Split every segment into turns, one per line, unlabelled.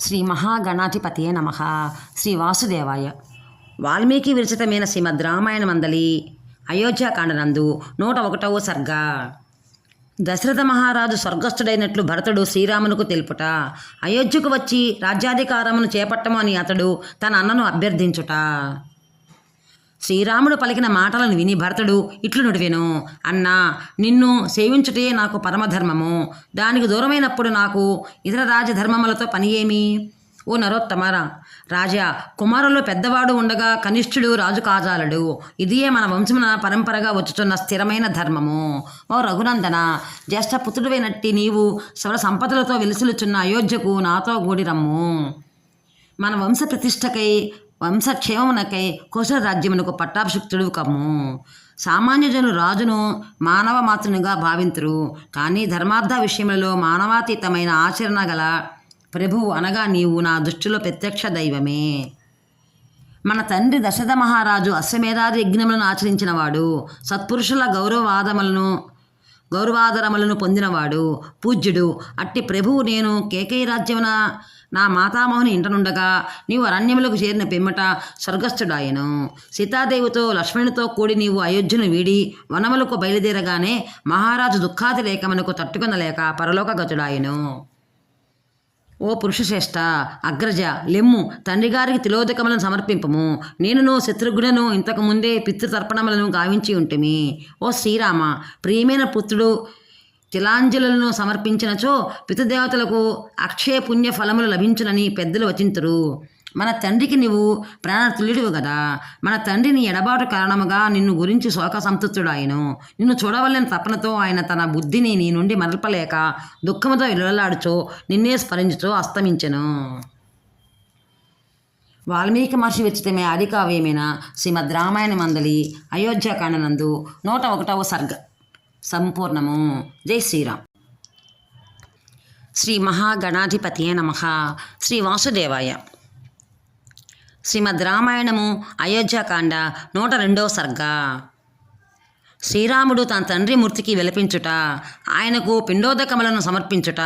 శ్రీ మహాగణాధిపతియే నమ. శ్రీ వాసుదేవాయ. వాల్మీకి విరచితమైన శ్రీమద్ రామాయణ మందలి అయోధ్యాకాండనందు నూట ఒకటవ సర్గ. దశరథ మహారాజు స్వర్గస్థుడైనట్లు భరతుడు శ్రీరామునకు తెలుపుట అయోధ్యకు వచ్చి రాజ్యాధికారమును చేపట్టమని అతడు తన అన్నను అభ్యర్థించుట. శ్రీరాముడు పలికిన మాటలను విని భరతుడు ఇట్లు నుడివెను. అన్నా నిన్ను సేవించుటే నాకు పరమధర్మము. దానికి దూరమైనప్పుడు నాకు ఇతర రాజధర్మములతో పని ఏమి ఓ నరోత్తమరా రాజా కుమారులు పెద్దవాడు ఉండగా కనిష్ఠుడు రాజు కాజాలడు. ఇదియే మన వంశమున పరంపరగా వచ్చుతున్న స్థిరమైన ధర్మము. ఓ రఘునందన జ్యేష్ఠ పుత్రుడివైనట్టి నీవు సర్వ సంపదలతో వెలుసులుచున్న అయోధ్యకు నాతో గూడిరమ్ము. మన వంశ ప్రతిష్టకై వంశక్షేమమునకై కోశల రాజ్యమునకు పట్టాభిషిక్తుడు కమ్ము. సామాన్యజనులు రాజును మానవ మాతృనిగా భావింతురు. కానీ ధర్మార్థ విషయములలో మానవాతీతమైన ఆచరణ గల ప్రభువు అనగా నీవు నా దృష్టిలో ప్రత్యక్ష దైవమే. మన తండ్రి దశరథ మహారాజు అశ్వమేధాది యజ్ఞములను ఆచరించినవాడు సత్పురుషుల గౌరవాదములను గౌరవాదరములను పొందినవాడు పూజ్యుడు. అట్టి ప్రభువు నేను కేకై రాజ్యమున నా మాతామహుని ఇంటనుండగా నీవు అరణ్యములకు చేరిన పిమ్మట స్వర్గస్థుడాయను. సీతాదేవితో లక్ష్మణునితో కూడి నీవు అయోధ్యను వీడి వనములకు బయలుదేరగానే మహారాజు దుఃఖాతి లేఖమునకు తట్టుకొనలేక పరలోకగతుడాయను. ఓ పురుషశ్రేష్ట అగ్రజ లెమ్ము తండ్రిగారికి తిలోదకములను సమర్పింపము. నేనును శత్రుఘ్నను ఇంతకుముందే పితృతర్పణములను గావించి ఉంటిమి. ఓ శ్రీరామ ప్రియమైన పుత్రుడు తిలాంజలులను సమర్పించినచో పితృదేవతలకు అక్షయ పుణ్య ఫలములు లభించునని పెద్దలు వచింతురు. మన తండ్రికి నీవు ప్రాణతుల్యుడివు కదా మన తండ్రిని ఎడబాటు కారణముగా నిన్ను గురించి శోక సంతృప్తుడు ఆయను నిన్ను చూడవలని తపనతో ఆయన తన బుద్ధిని నీ నుండి మరల్పలేక దుఃఖముతో విలలాడుచో నిన్నే స్మరించుచో అస్తమించెను. వాల్మీకి మహర్షి విచితమే ఆదికావ్యమైన శ్రీమద్ రామాయణ మందలి అయోధ్యాకాండనందు నూట ఒకటవ సర్గ. సంపూర్ణము. జై శ్రీరామ్. శ్రీ మహాగణాధిపతియే నమ. శ్రీ వాసుదేవాయ. శ్రీమద్ రామాయణము అయోధ్యాకాండ నూట రెండవ సర్గ. శ్రీరాముడు తన తండ్రి మూర్తికి విలపించుట ఆయనకు పిండోదకములను సమర్పించుట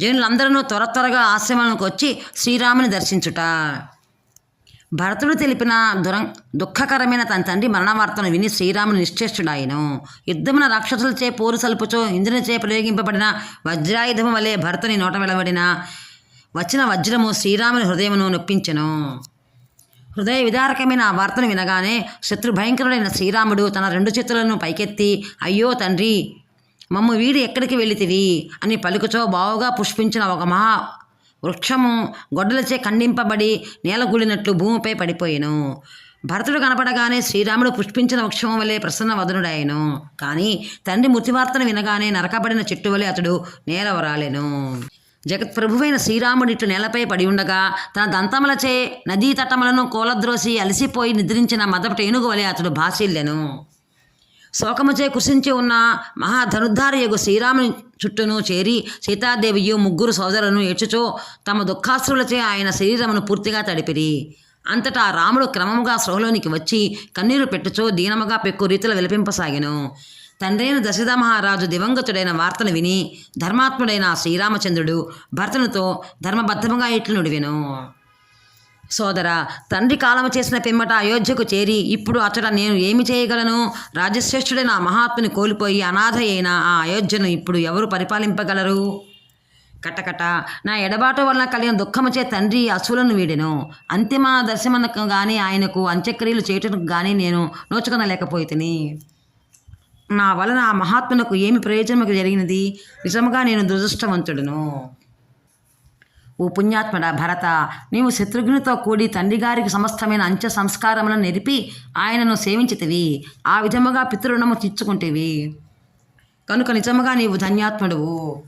జనులందరూ త్వర త్వరగా ఆశ్రమానికి వచ్చి శ్రీరాముని దర్శించుట. భరతుడు తెలిపిన దుర దుఃఖకరమైన తన తండ్రి మరణ వార్తను విని శ్రీరాముని నిశ్చేష్టుడాయను. యుద్ధమున రాక్షసులచే పోరు సలుపుచో ఇంద్రునిచే ప్రయోగింపబడిన వజ్రాయుధము వలె భరతుని నోట వెలవడిన వచ్చిన వజ్రము శ్రీరాముని హృదయమును నొప్పించెను. హృదయ విదారకమైన ఆ వార్తను వినగానే శత్రుభయంకరుడైన శ్రీరాముడు తన రెండు చేతులను పైకెత్తి అయ్యో తండ్రి మమ్మ వీడు ఎక్కడికి వెళితివి అని పలుకుచో బావుగా పుష్పించిన ఒక మహా వృక్షము గొడ్డలచే ఖండింపబడి నేలగూడినట్లు భూమిపై పడిపోయెను. భరతుడు కనపడగానే శ్రీరాముడు పుష్పించిన వృక్షము వలె ప్రసన్న వదనుడాయను కానీ తండ్రి మృతివార్తను వినగానే నరకబడిన చెట్టు వలె అతడు నేలవరాలెను. జగత్ప్రభువైన శ్రీరాముడు ఇట్లు నేలపై పడి ఉండగా తన దంతములచే నదీ తటములను కోలద్రోసి అలసిపోయి నిద్రించిన మదపటి ఏనుగు వలె అతడు భాషిల్లెను శోకముచే కుషించి ఉన్న మహాధనుద్ధారయగు శ్రీరాముని చుట్టూను చేరి సీతాదేవియు ముగ్గురు సోదరులను ఏడ్చుచో తమ దుఃఖాశ్రులచే ఆయన శరీరమును పూర్తిగా తడిపిరి. అంతటా రాముడు క్రమముగా సృహలోనికి వచ్చి కన్నీరు పెట్టుచో దీనముగా పెక్కు రీతిలో విలపింపసాగాను. తండ్రైన దశరథ మహారాజు దివంగతుడైన వార్తను విని ధర్మాత్ముడైన శ్రీరామచంద్రుడు భర్తనుతో ధర్మబద్ధముగా ఇట్లు నుడివెను. సోదర తండ్రి కాలము చేసిన పిమ్మట అయోధ్యకు చేరి ఇప్పుడు అతడ నేను ఏమి చేయగలను? రాజశ్రేష్ఠుడైన ఆ మహాత్ముని కోల్పోయి అనాథ అయిన ఆ అయోధ్యను ఇప్పుడు ఎవరు పరిపాలింపగలరు? కటకట నా ఎడబాటు వలన కలిగిన దుఃఖముచే తండ్రి అసులను వీడెను. అంతిమ దర్శనకు కానీ ఆయనకు అంత్యక్రియలు చేయటకు కానీ నేను నోచుకొనలేకపోయితిని. నా వలన ఆ మహాత్మునకు ఏమి ప్రయోజనము జరిగినది? నిజముగా నేను దురదృష్టవంతుడును. ఓ పుణ్యాత్మడ భరత నీవు శత్రుఘ్నితో కూడి తండ్రి గారికి సమస్తమైన అంత్య సంస్కారములను నెరిపి ఆయనను సేవించితివి. ఆ విధముగా పితృణము తీర్చుకుంటేవి. కనుక నిజముగా నీవు ధన్యాత్ముడువు.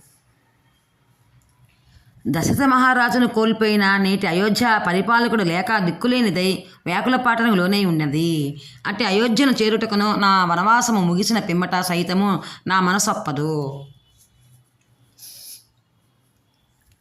దశరథ మహారాజును కోల్పోయిన నేటి అయోధ్య పరిపాలకుడు లేక దిక్కులేనిదై వ్యాకుల పాటను లోనై ఉన్నది. అట్టి అయోధ్యను చేరుటకును నా వనవాసము ముగిసిన పిమ్మట సైతము నా మనసొప్పదు.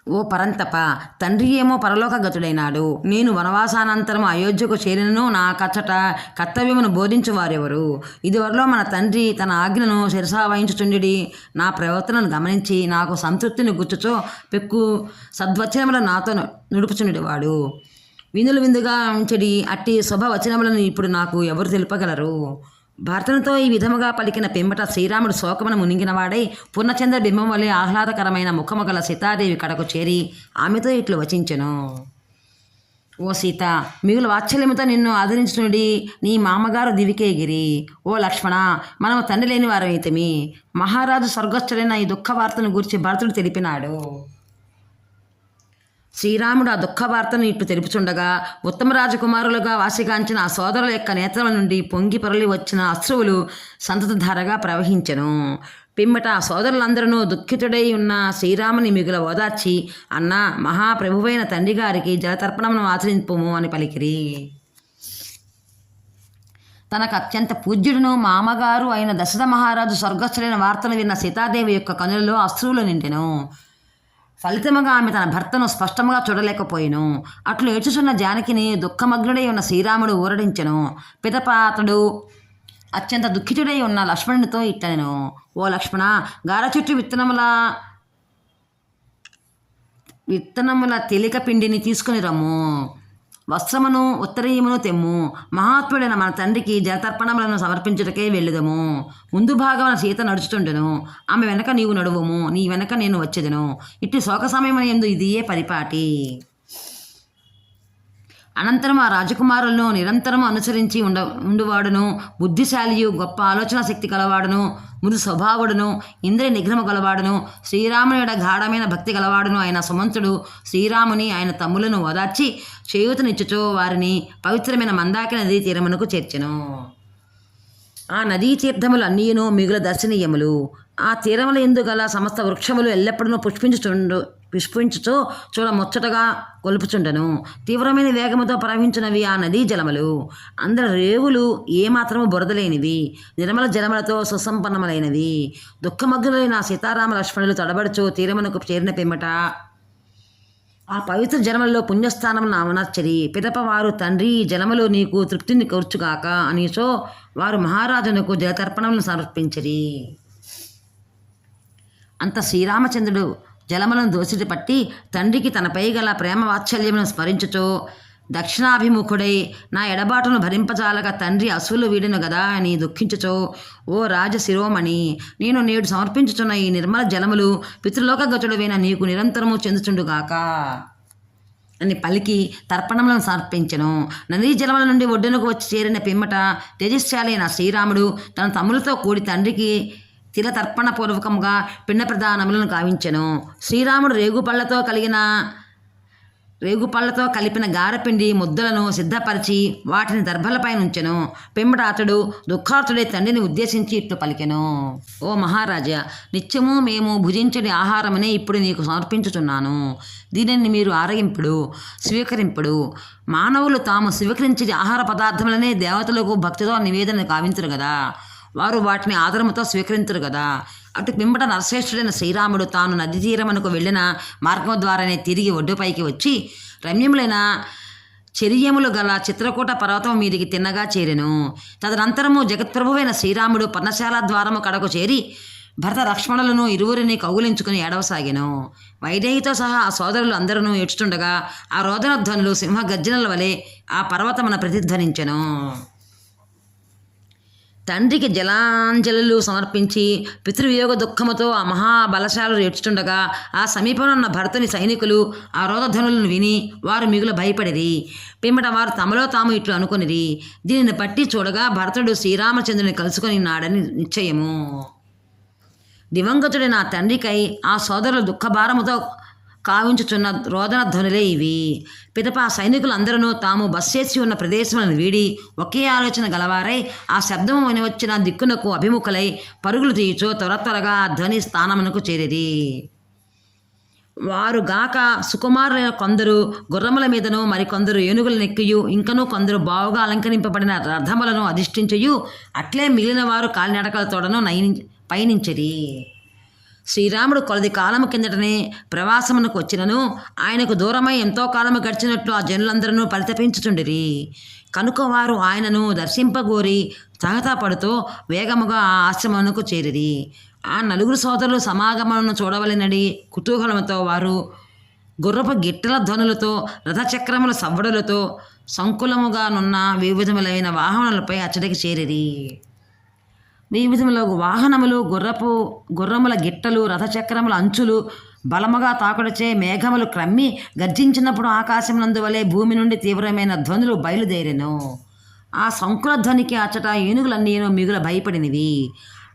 ఓ పరంతప తండ్రి ఏమో పరలోకగతుడైనాడు. నేను వనవాసానంతరం అయోధ్యకు చేరినను నా కచ్చట కర్తవ్యమును బోధించువారెవరు? ఇదివరలో మన తండ్రి తన ఆజ్ఞను శిరసావహించుచుండి నా ప్రవర్తనను గమనించి నాకు సంతృప్తిని గుచ్చుచో పెక్కు సద్వచనముల నాతో నుడుపుచుండేవాడు. విందులు విందుగా ఉంచడి అట్టి శుభవచనములను ఇప్పుడు నాకు ఎవరు తెలుపగలరు? భర్తనుతో ఈ విధముగా పలికిన పిమ్మట శ్రీరాముడు శోకమును మునిగినవాడై పూర్ణచంద్ర బింబం వలె ఆహ్లాదకరమైన ముఖము గల సీతాదేవి కడకు చేరి ఆమెతో ఇట్లు వచించెను. ఓ సీత మిగులు వాత్సల్యముతో నిన్ను ఆదరించునుడి నీ మామగారు దివికేగిరి. ఓ లక్ష్మణ మనము తండ్రి లేని వారమైతమి. మహారాజు స్వర్గస్థులైన ఈ దుఃఖ వార్తను గురించి భరతుడు తెలిపినాడు. శ్రీరాముడు ఆ దుఃఖ వార్తను ఇట్లు తెలుపుచుండగా ఉత్తమ రాజకుమారులుగా వాసిగాంచిన ఆ సోదరుల యొక్క నేత్రల నుండి పొంగి పొరలి వచ్చిన అశ్రువులు సంతతధారగా ప్రవహించెను. పిమ్మట ఆ సోదరులందరూ దుఃఖితుడై ఉన్న శ్రీరాముని మిగుల ఓదార్చి అన్న మహాప్రభువైన తండ్రి గారికి జలతర్పణమును ఆచరింపుము అని పలికిరి. తనకు అత్యంత పూజ్యుడును మామగారు అయిన దశరథ మహారాజు స్వర్గస్థులైన వార్తను విన్న సీతాదేవి యొక్క కనులలో అశ్రువులు నిండెను. ఫలితముగా ఆమె తన భర్తను స్పష్టముగా చూడలేకపోయిను. అట్లు ఏడ్చుచున్న జానకిని దుఃఖమగ్నుడై ఉన్న శ్రీరాముడు ఊరడించెను. పితపాతడు అత్యంత దుఃఖితుడై ఉన్న లక్ష్మణునితో ఇట్టనెను. ఓ లక్ష్మణ గార చెట్టు విత్తనముల విత్తనముల తేలిక పిండిని తీసుకుని రమ్ము. వస్త్రమును ఉత్తరీయమును తెమ్ము. మహాత్ముడైన మన తండ్రికి జలతర్పణములను సమర్పించుటకే వెళ్ళుదము. ముందు భాగమున సీత నడుచుతుండెను ఆమె వెనక నీవు నడువుము. నీ వెనక నేను వచ్చేదను. ఇట్టి శోక సమయమున ఎందు ఇదియే పరిపాటి. అనంతరం ఆ రాజకుమారులను నిరంతరం అనుసరించి ఉండ ఉండువాడును. బుద్ధిశాలియు గొప్ప ఆలోచన శక్తి కలవాడును. మృదు స్వభావుడును ఇంద్రియ నిగ్రహము గలవాడును శ్రీరాముని గాఢమైన భక్తి గలవాడును ఆయన సుమంతుడు శ్రీరాముని ఆయన తమ్ములను ఓదార్చి చేయూతనిచ్చుచో వారిని పవిత్రమైన మందాకి నదీ తీరమునకు చేర్చెను. ఆ నదీ తీర్థములు అన్నీయును మిగుల దర్శనీయములు. ఆ తీరముల ఎందుగల సమస్త వృక్షములు ఎల్లప్పుడూ పుష్పించుచుండు పుష్పించుచో చూడ ముచ్చటగా కొలుపుచుండెను తీవ్రమైన వేగముతో ప్రవహించినవి ఆ నదీ జలములు. అందరి రేవులు ఏమాత్రము బురదలేనివి. నిర్మల జలములతో సుసంపన్నములైనవి. దుఃఖమగ్నులైన సీతారామ లక్ష్మణులు తడబడుచు తీరమునకు చేరిన పిమ్మట ఆ పవిత్ర జలములలో పుణ్యస్థానం నామనర్చరి పిదప వారు తండ్రి ఈ జలములో నీకు తృప్తిని కూర్చుగాక అనిచో వారు మహారాజునకు జలతర్పణములను సమర్పించరి. అంత శ్రీరామచంద్రుడు జలములను దోసిటి పట్టి తండ్రికి తనపై గల ప్రేమ వాత్సల్యమును స్మరించుచో. దక్షిణాభిముఖుడై నా ఎడబాటును భరింపజాలక తండ్రి అసులు వీడిను గదా అని దుఃఖించుచో. ఓ రాజ శిరోమణి నేను నేడు సమర్పించుచున్న ఈ నిర్మల జలములు పితృలోక గతుడవైన నీకు నిరంతరము చెందుచుండుగాక. అని పలికి తర్పణములను సమర్పించను. నదీ జలముల నుండి ఒడ్డునకు వచ్చి చేరిన పిమ్మట తేజస్శాలైన శ్రీరాముడు తన తమ్ములతో కూడి తండ్రికి తిల తర్పణ పిండ ప్రదానములను గావించెను. శ్రీరాముడు రేగుపళ్ళతో కలిగిన రేగుపళ్ళతో కలిపిన గారపిండి ముద్దలను సిద్ధపరిచి వాటిని దర్భలపై ఉంచెను పిమ్మట అతడు దుఃఖార్తుడే తండ్రిని ఉద్దేశించి ఇట్లు పలికెను. ఓ మహారాజా నిత్యము మేము భుజించని ఆహారమనే ఇప్పుడు నీకు సమర్పించుతున్నాను దీనిని మీరు ఆరగింపుడు స్వీకరింపుడు. మానవులు తాము స్వీకరించే ఆహార పదార్థములనే దేవతలకు భక్తితో నివేదన కావించరు కదా వారు వాటిని ఆదరముతో స్వీకరించరు కదా అటు పిమ్మట నరశ్రేష్ఠుడైన శ్రీరాముడు తాను నది తీరమునకు వెళ్ళిన మార్గం ద్వారానే తిరిగి ఒడ్డుపైకి వచ్చి రమ్యములైన చెరియములు గల చిత్రకూట పర్వతం మీదికి తిన్నగా చేరెను. తదనంతరము జగత్ప్రభువైన శ్రీరాముడు పర్ణశాల ద్వారము కడకు చేరి భరత లక్ష్మణులను ఇరువురిని కౌగులించుకుని ఏడవసాగాను. వైదేహితో సహా ఆ సోదరులు అందరూ ఏడ్చుతుండగా ఆ రోదన ధ్వనులు సింహ గర్జనల వలె ఆ పర్వతమున ప్రతిధ్వనించెను. తండ్రికి జలాంజలులు సమర్పించి పితృవియోగ దుఃఖముతో ఆ మహాబలశాలు ఏడ్చుతుండగా ఆ సమీపంలో ఉన్న భరతుని సైనికులు ఆ రోదధ్వనులను విని వారు మిగులు భయపడిరి. పిమ్మట వారు తమలో తాము ఇట్లు అనుకొనిరి. దీనిని బట్టి చూడగా భరతుడు శ్రీరామచంద్రుని కలుసుకొని నాడని నిశ్చయము. దివంగతుడి నా తండ్రికై ఆ సోదరుల దుఃఖభారముతో కావించుచున్న రోదన ధ్వనులే ఇవి. పిదప సైనికులందరూ తాము బస్ చేసి ఉన్న ప్రదేశములను వీడి ఒకే ఆలోచన గలవారై ఆ శబ్దము వినవచ్చిన దిక్కునకు అభిముఖులై పరుగులు తీయచో త్వర త్వరగా ఆ ధ్వని స్థానమునకు చేరిది వారు గాక సుకుమారులైన కొందరు గుర్రముల మీదను మరికొందరు ఏనుగుల నెక్కియు ఇంకనూ కొందరు బావుగా అలంకరింపబడిన రథములను అధిష్ఠించయు అట్లే మిగిలిన వారు కాలినడకలతోడను నయని పయనించిరి. శ్రీరాముడు కొలది కాలము కిందటనే ప్రవాసమునకు వచ్చినను. ఆయనకు దూరమై ఎంతో కాలము గడిచినట్లు ఆ జనులందరూ పరితపించుచుండిరి. కనుక వారు ఆయనను దర్శింపగోరి సహతపడుతూ వేగముగా ఆ ఆశ్రమమునకు చేరిరి. ఆ నలుగురు సోదరులు సమాగమను చూడవలెనడి కుతూహలముతో వారు గుర్రపు గిట్టల ధ్వనులతో రథచక్రముల సవ్వడులతో సంకులముగానున్న వివిధములైన వాహనాలపై అచ్చడికి చేరిరి. వివిధముల వాహనములు గుర్రపు గుర్రముల గిట్టలు రథచక్రముల అంచులు బలముగా తాకుడచే మేఘములు క్రమ్మి గర్జించినప్పుడు ఆకాశమునందు వలె భూమి నుండి తీవ్రమైన ధ్వనులు బయలుదేరెను. ఆ సంకుల ధ్వనికి అచ్చట ఏనుగులన్నీను మిగుల భయపడినవి.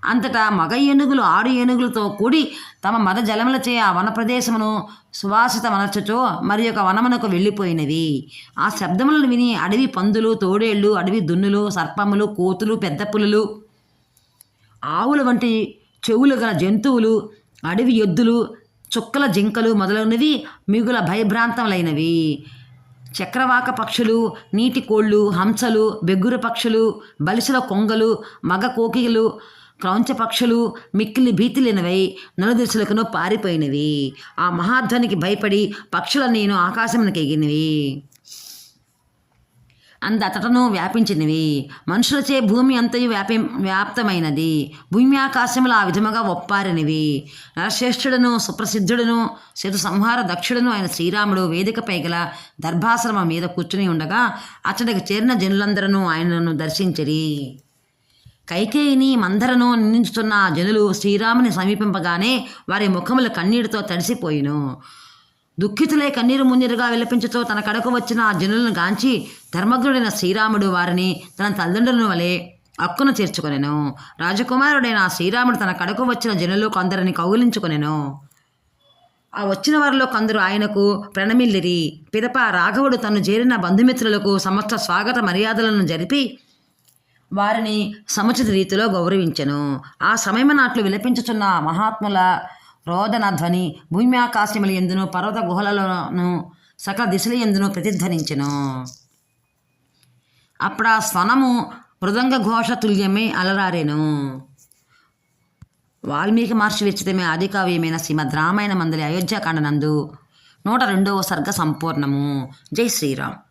అంతటా మగ ఏనుగులు ఆడు ఏనుగులతో కూడి తమ మద జలములచే ఆ వన ప్రదేశమును సువాసిత వనర్చుచో మరి ఒక వనమునకు వెళ్ళిపోయినవి. ఆ శబ్దములను విని అడవి పందులు తోడేళ్ళు అడవి దున్నులు సర్పములు కోతులు పెద్ద పులులు ఆవుల వంటి చెవులు గల జంతువులు అడవి ఎద్దులు చుక్కల జింకలు మొదలైనవి మిగుల భయభ్రాంతములైనవి. చక్రవాక పక్షులు నీటి కోళ్ళు హంసలు బెగ్గుర పక్షులు బలిసల కొంగలు మగ కోకిలు క్రౌంచ పక్షులు మిక్కిలి భీతిలినవై నలుదిశలకును పారిపోయినవి. ఆ మహాధ్వనికి భయపడి పక్షుల నేను ఆకాశమునకు ఎగినవి అందతటను వ్యాపించినవి. మనుషులచే భూమి అంతయు వ్యాపి వ్యాప్తమైనది. భూమి ఆకాశములు ఆ విధముగా ఒప్పారినవి. నరశ్రేష్ఠుడును సుప్రసిద్ధుడును శతు సంహార దక్షుడును ఆయన శ్రీరాముడు వేదికపై గల దర్భాశ్రమం మీద కూర్చుని ఉండగా అతడికి చేరిన జనులందరూ ఆయనను దర్శించరి. కైకేయిని మందరను నిందించుతున్న జనులు శ్రీరాముని సమీపింపగానే వారి ముఖములు కన్నీటితో తడిసిపోయిను. దుఃఖితులే కన్నీరు మున్నీరుగా విలపించుతూ తన కడకు వచ్చిన ఆ జనులను గాంచి ధర్మజ్ఞుడైన శ్రీరాముడు వారిని తన తల్లిదండ్రులను వలె అక్కును చేర్చుకొనెను. రాజకుమారుడైన శ్రీరాముడు తన కడకు వచ్చిన జనులు కొందరిని కౌగిలించుకొనెను. ఆ వచ్చిన వారిలో కొందరు ఆయనకు ప్రణమిల్లిరి. పిదప రాఘవుడు తను చేరిన బంధుమిత్రులకు సమస్త స్వాగత మర్యాదలను జరిపి వారిని సముచిత రీతిలో గౌరవించెను. ఆ సమయం నాట్లు విలపించుచున్న మహాత్ముల రోదన ధ్వని భూమి ఆకాశముల ఎందును పర్వత గుహలలోను సకల దిశల ఎందును ప్రతిధ్వనించెను. అప్పుడు ఆ స్వనము మృదంగ ఘోష తుల్యమే వాల్మీకి మహర్షి విరచితమే ఆదికావ్యమైన శ్రీమద్ రామాయణ మందలి అయోధ్యాకాండ నందు నూట రెండవ సర్గ సంపూర్ణము. జై శ్రీరామ్.